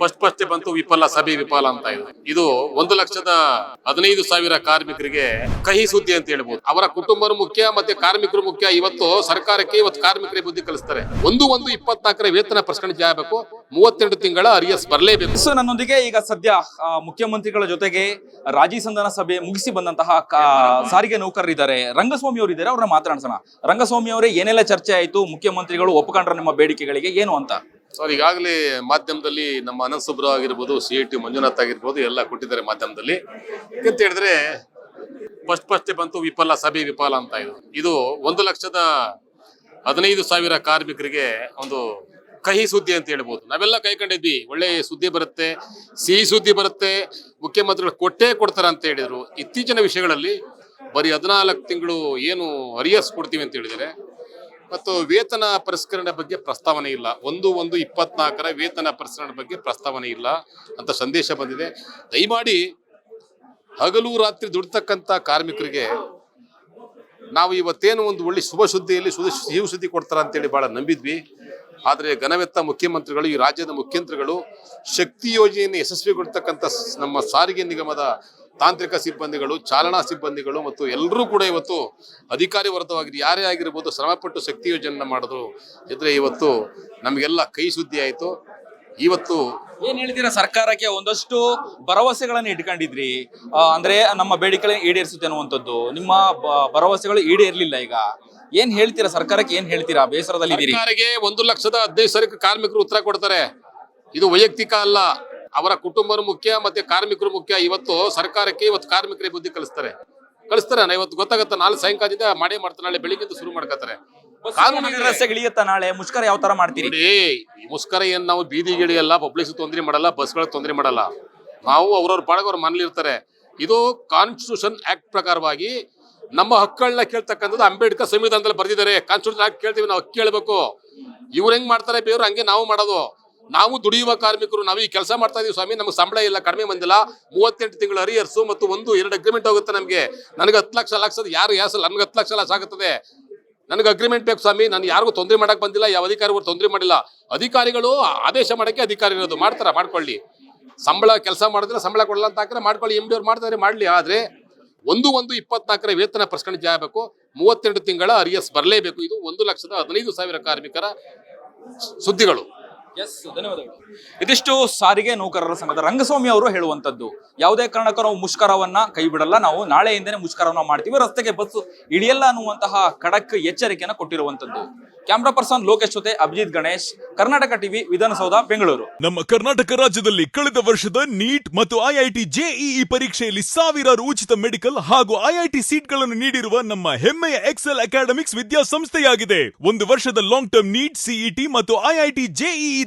First first ಬಂತು ವಿಫಲ, ಸಭೆ ವಿಫಲ ಅಂತ ಇದು. ಇದು ಒಂದು ಲಕ್ಷದ ಹದಿನೈದು ಸಾವಿರ ಕಾರ್ಮಿಕರಿಗೆ ಕಹಿ ಸುದ್ದಿ ಅಂತ ಹೇಳ್ಬೋದು. ಅವರ ಕುಟುಂಬರು ಮುಖ್ಯ ಮತ್ತೆ ಕಾರ್ಮಿಕರು ಮುಖ್ಯ. ಇವತ್ತು ಸರ್ಕಾರಕ್ಕೆ ಇವತ್ತು ಕಾರ್ಮಿಕರಿಗೆ ಬುದ್ಧಿ ಕಲಿಸ್ತಾರೆ. ಒಂದು ಒಂದು ಇಪ್ಪತ್ನಾಲ್ಕರ ವೇತನ ಪ್ರಶ್ನೆ ಆಗಬೇಕು. ಮೂವತ್ತೆರಡು ತಿಂಗಳ ಅರಿಯಸ್ ಬರಲೇಬೇಕು. ಸೊ ನನ್ನೊಂದಿಗೆ ಈಗ ಸದ್ಯ ಮುಖ್ಯಮಂತ್ರಿಗಳ ಜೊತೆಗೆ ರಾಜಿ ಸಂಧಾನ ಸಭೆ ಮುಗಿಸಿ ಬಂದಂತಹ ಸಾರಿಗೆ ನೌಕರರಿದ್ದಾರೆ. ರಂಗಸ್ವಾಮಿ ಅವರು ಇದ್ದಾರೆ ಅವ್ರನ್ನ ಮಾತಾಡ್ಸೋಣ ರಂಗಸ್ವಾಮಿ ಅವರೇ ಏನೆಲ್ಲ ಚರ್ಚೆ ಆಯಿತು? ಮುಖ್ಯಮಂತ್ರಿಗಳು ಒಪ್ಕೊಂಡ್ರ ನಿಮ್ಮ ಬೇಡಿಕೆಗಳಿಗೆ ಏನು ಅಂತ? ಸರ್ ಈಗಾಗಲೇ ಮಾಧ್ಯಮದಲ್ಲಿ ನಮ್ಮ ಅನಂತ ಸುಬ್ರು ಆಗಿರ್ಬೋದು ಸಿ ಐ ಟಿ ಮಂಜುನಾಥ್ ಆಗಿರ್ಬೋದು, ಎಲ್ಲ ಕೊಟ್ಟಿದ್ದಾರೆ ಮಾಧ್ಯಮದಲ್ಲಿ. ಅಂತ ಹೇಳಿದ್ರೆ ಫಸ್ಟ್ ಫಸ್ಟ್ ಬಂತು, ವಿಫಲ, ಸಭೆ ವಿಫಲ ಅಂತ ಇದು. ಇದು ಒಂದು ಲಕ್ಷದ ಹದಿನೈದು ಸಾವಿರ ಕಾರ್ಮಿಕರಿಗೆ ಒಂದು ಕಹಿ ಸುದ್ದಿ ಅಂತ ಹೇಳ್ಬೋದು. ನಾವೆಲ್ಲ ಕೈಕೊಂಡಿದ್ವಿ, ಒಳ್ಳೆ ಸುದ್ದಿ ಬರುತ್ತೆ, ಸಿಹಿ ಸುದ್ದಿ ಬರುತ್ತೆ, ಮುಖ್ಯಮಂತ್ರಿಗಳು ಕೊಟ್ಟೇ ಕೊಡ್ತಾರೆ ಅಂತ ಹೇಳಿದ್ರು. ಇತ್ತೀಚಿನ ವಿಷಯಗಳಲ್ಲಿ ಬರೀ ಹದಿನಾಲ್ಕು ತಿಂಗಳು ಏನು ಅರಿಯಸ್ ಕೊಡ್ತೀವಿ ಅಂತ ಹೇಳಿದರೆ ಮತ್ತು ವೇತನ ಪರಿಷ್ಕರಣೆ ಬಗ್ಗೆ ಪ್ರಸ್ತಾವನೆ ಇಲ್ಲ. ಒಂದು ಒಂದು ಇಪ್ಪತ್ನಾಲ್ಕರ ವೇತನ ಪರಿಷ್ಕರಣೆ ಬಗ್ಗೆ ಪ್ರಸ್ತಾವನೆ ಇಲ್ಲ ಅಂತ ಸಂದೇಶ ಬಂದಿದೆ. ದಯಮಾಡಿ ಹಗಲು ರಾತ್ರಿ ದುಡ್ತಕ್ಕಂಥ ಕಾರ್ಮಿಕರಿಗೆ ನಾವು ಇವತ್ತೇನು ಒಂದು ಒಳ್ಳೆ ಶುಭ ಸುದ್ದಿಯಲ್ಲಿ ಸುದ ಸಿಹಿ ಸುದ್ದಿ ಕೊಡ್ತಾರ ಅಂತೇಳಿ ಭಾಳ ನಂಬಿದ್ವಿ. ಆದರೆ ಘನವೆತ್ತ ಮುಖ್ಯಮಂತ್ರಿಗಳು, ಈ ರಾಜ್ಯದ ಮುಖ್ಯಮಂತ್ರಿಗಳು ಶಕ್ತಿ ಯೋಜನೆಯನ್ನು ಯಶಸ್ವಿಗೊಳ್ತಕ್ಕಂಥ ನಮ್ಮ ಸಾರಿಗೆ ನಿಗಮದ ತಾಂತ್ರಿಕ ಸಿಬ್ಬಂದಿಗಳು ಚಾಲನಾ ಸಿಬ್ಬಂದಿಗಳು ಮತ್ತು ಎಲ್ಲರೂ ಕೂಡ ಇವತ್ತು ಅಧಿಕಾರಿ ವರ್ಧವಾಗಿದ್ದು ಯಾರೇ ಆಗಿರ್ಬೋದು ಶ್ರಮಪಟ್ಟು ಶಕ್ತಿ ಯೋಜನೆ ಮಾಡಿದ್ರು. ಇದ್ರೆ ಇವತ್ತು ನಮಗೆಲ್ಲ ಕೈ ಸುದ್ದಿ ಆಯಿತು. ಇವತ್ತು ಏನ್ ಹೇಳ್ತೀರಾ ಸರ್ಕಾರಕ್ಕೆ ಒಂದಷ್ಟು ಭರವಸೆಗಳನ್ನು ಇಟ್ಕೊಂಡಿದ್ರಿ. ಅಂದ್ರೆ ನಮ್ಮ ಬೇಡಿಕೆಗಳನ್ನ ಈಡೇರಿಸುತ್ತೆ ಅನ್ನುವಂಥದ್ದು. ನಿಮ್ಮ ಭರವಸೆಗಳು ಈಡೇರ್ಲಿಲ್ಲ ಈಗ. ಏನ್ ಹೇಳ್ತೀರಾ? ಸರ್ಕಾರಕ್ಕೆ ಏನ್ ಹೇಳ್ತೀರಾ? ಬೇಸರದಲ್ಲಿ ಸರ್ಕಾರಕ್ಕೆ ಒಂದು ಲಕ್ಷದ ಹದಿನೈದು ಸಾವಿರ ಕಾರ್ಮಿಕರು ಉತ್ತರ ಕೊಡ್ತಾರೆ. ಇದು ವೈಯಕ್ತಿಕ ಅಲ್ಲ. ಅವರ ಕುಟುಂಬರು ಮುಖ್ಯ ಮತ್ತೆ ಕಾರ್ಮಿಕರು ಮುಖ್ಯ. ಇವತ್ತು ಸರ್ಕಾರಕ್ಕೆ ಇವತ್ತು ಕಾರ್ಮಿಕರಿಗೆ ಬುದ್ಧಿ ಕಲಿಸ್ತಾರೆ. ಕಲಿಸ್ತಾರೆ ನಾ ಇವತ್ತು ಗೊತ್ತಾಗತ್ತ ನಾಳೆ ಸಾಯಂಕಾಲದಿಂದ ಮಾಡೇ ಮಾಡ್ತಾರೆ ನಾಳೆ ಬೆಳಿಗ್ಗೆ ಶುರು ಮಾಡ್ಕತ್ತಾರೆ ಇಳಿಯುತ್ತಾ ನಾಳೆ? ಮುಷ್ಕರ ಯಾವ ತರ ಮಾಡ್ತೀರಿ? ಮುಷ್ಕರ ಏನ್ ನಾವು ಬೀದಿಗೆ ಇಳಿಯಲ್ಲ ಪಬ್ಲಿಕ್ ತೊಂದರೆ ಮಾಡಲ್ಲ ಬಸ್ಗಳಿಗೆ ತೊಂದರೆ ಮಾಡಲ್ಲ. ನಾವು ಅವ್ರವ್ರ ಪಾಡಗ ಅವ್ರ ಮನೇಲಿ ಇರ್ತಾರೆ. ಇದು ಕಾನ್ಸ್ಟಿಟ್ಯೂಷನ್ ಆಕ್ಟ್ ಪ್ರಕಾರವಾಗಿ ನಮ್ಮ ಹಕ್ಕುಗಳನ್ನ ಕೇಳ್ತಕ್ಕಂಥದ್ದು ಅಂಬೇಡ್ಕರ್ ಸಂವಿಧಾನದಲ್ಲಿ ಬರ್ದಿದ್ದಾರೆ. ಕಾನ್ಸ್ಟಿಟ್ಯೂಷನ್ ಆಕ್ಟ್ ಕೇಳ್ತೀವಿ ನಾವು ಹಕ್ಕು ಕೇಳಬೇಕು. ಇವ್ರು ಹೆಂಗ್ ಮಾಡ್ತಾರೆ ಬೇವ್ರು ಹಂಗೆ ನಾವು ಮಾಡೋದು. ನಾವು ದುಡಿಯುವ ಕಾರ್ಮಿಕರು, ನಾವು ಈ ಕೆಲಸ ಮಾಡ್ತಾ ಇದೀವಿ ಸ್ವಾಮಿ, ನಮ್ಗೆ ಸಂಬಳ ಇಲ್ಲ, ಕಡಿಮೆ ಬಂದಿಲ್ಲ. ಮೂವತ್ತೆಂಟು ತಿಂಗಳು ಅರಿಯರ್ಸು ಮತ್ತು ಒಂದು, ಎರಡು ಅಗ್ರಿಮೆಂಟ್ ಹೋಗುತ್ತೆ ನಮಗೆ. ನನಗೆ ಹತ್ತು ಲಕ್ಷ ಲಕ್ಷದ ಯಾರು ಯಾಸಲ್ಲ ನಮ್ಗೆ ಹತ್ತು ಲಕ್ಷ ಲಾಸ್ ಆಗುತ್ತದೆ ನನಗೆ ಅಗ್ರಿಮೆಂಟ್ ಬೇಕು ಸ್ವಾಮಿ, ನಾನು ಯಾರಿಗೂ ತೊಂದರೆ ಮಾಡಕ್ಕೆ ಬಂದಿಲ್ಲ, ಯಾವ ಅಧಿಕಾರಿಗಳು ತೊಂದರೆ ಮಾಡಿಲ್ಲ. ಅಧಿಕಾರಿಗಳು ಆದೇಶ ಮಾಡೋಕ್ಕೆ ಅಧಿಕಾರಿ ಇರೋದು, ಮಾಡ್ತಾರ, ಮಾಡ್ಕೊಳ್ಳಿ. ಸಂಬಳ ಕೆಲಸ ಮಾಡಿದ್ರೆ ಸಂಬಳ ಕೊಡಲ್ಲ ಅಂತ ಹಾಕಿದ್ರೆ ಮಾಡ್ಕೊಳ್ಳಿ ಎಂ ಡಿ ಅವ್ರು ಮಾಡ್ತಾರೆ, ಮಾಡಲಿ. ಆದ್ರೆ ಒಂದು ಒಂದು ಇಪ್ಪತ್ನಾಲ್ಕರ ವೇತನ ಪ್ರಸ್ಕಣಿ ಆಗಬೇಕು. ಮೂವತ್ತೆರಡು ತಿಂಗಳ ಅರಿಯಸ್ ಬರಲೇಬೇಕು. ಇದು ಒಂದು ಲಕ್ಷದ ಹದಿನೈದು ಸಾವಿರ ಕಾರ್ಮಿಕರ ಸುದ್ದಿಗಳು. ಧನ್ಯವಾದಗಳು. ಇದಿಷ್ಟು ಸಾರಿಗೆ ನೌಕರರ ಸಂಘದ ರಂಗಸ್ವಾಮಿ ಅವರು ಹೇಳುವಂತದ್ದು ಯಾವುದೇ ಕಾರಣಕ್ಕೂ ನಾವು ಮುಷ್ಕರವನ್ನ ಕೈ ಬಿಡಲ್ಲ. ನಾವು ನಾಳೆಯಿಂದನೇ ಮುಷ್ಕರವನ್ನ ಮಾಡ್ತೀವಿ. ರಸ್ತೆಗೆ ಬಸ್ ಇಳಿಯಲ್ಲ ಅನ್ನುವಂತಹ ಖಡಕ್ ಎಚ್ಚರಿಕೆಯನ್ನು ಕೊಟ್ಟಿರುವಂತದ್ದು ಕ್ಯಾಮ್ರಾ ಪರ್ಸನ್ ಲೋಕೇಶ್ ಜೊತೆ ಅಭಿಜಿತ್ ಗಣೇಶ್, ಕರ್ನಾಟಕ ಟಿವಿ ವಿಧಾನಸೌಧ, ಬೆಂಗಳೂರು. ನಮ್ಮ ಕರ್ನಾಟಕ ರಾಜ್ಯದಲ್ಲಿ ಕಳೆದ ವರ್ಷದ ನೀಟ್ ಮತ್ತು ಐಐಟಿ ಜೆಇಇ ಪರೀಕ್ಷೆಯಲ್ಲಿ ಸಾವಿರಾರು ಉಚಿತ ಮೆಡಿಕಲ್ ಹಾಗೂ ಐಐಟಿ ಸೀಟ್ಗಳನ್ನು ನೀಡಿರುವ ನಮ್ಮ ಹೆಮ್ಮೆಯ ಎಕ್ಸೆಲ್ ಅಕಾಡೆಮಿಕ್ಸ್ ವಿದ್ಯಾಸಂಸ್ಥೆಯಾಗಿದೆ. ಒಂದು ವರ್ಷದ ಲಾಂಗ್ ಟರ್ಮ್ ನೀಟ್ ಸಿಇಟಿ ಮತ್ತು ಐಐಟಿ ಜೆಇಇ